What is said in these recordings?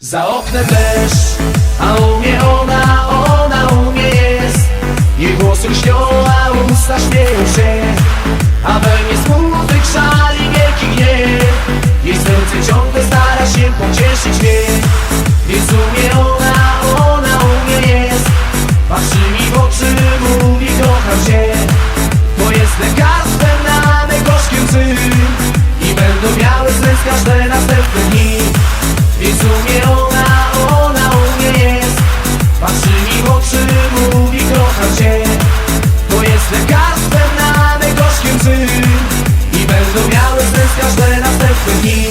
Za oknem deszcz, a u mnie ona, ona w oczy, mówi kocham cię To jest lekarstwem na me gorzkie łzy I będą miały sens każde następne dni.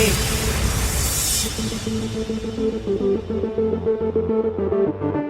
Ready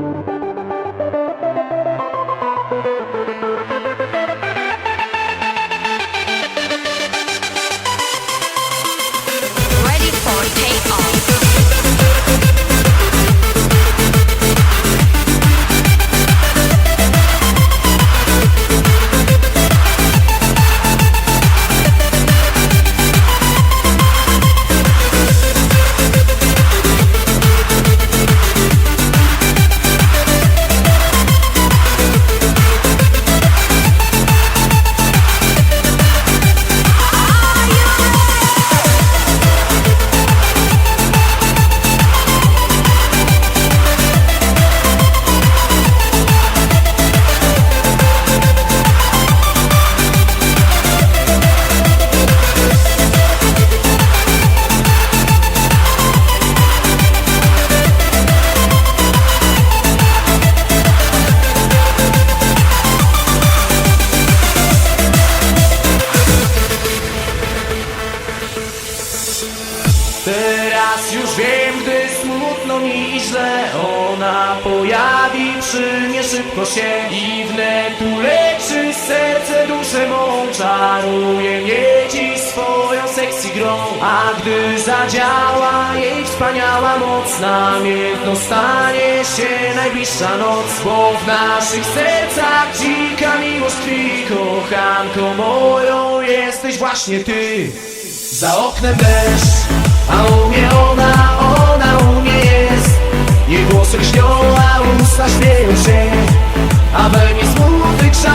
Ona pojawi przy mnie szybko się. I wnet uleczy serce duszę mą. Czaruje mnie dziś swoją sexy grą. A gdy zadziała jej wspaniała moc Namiętno stanie się najbliższa noc. Bo w naszych sercach dzika miłość tkwi. Kochanką moją jesteś właśnie ty. Za oknem deszcz, a u mnie ona włosy lśnią, a usta śmieją się A we mnie smutek szal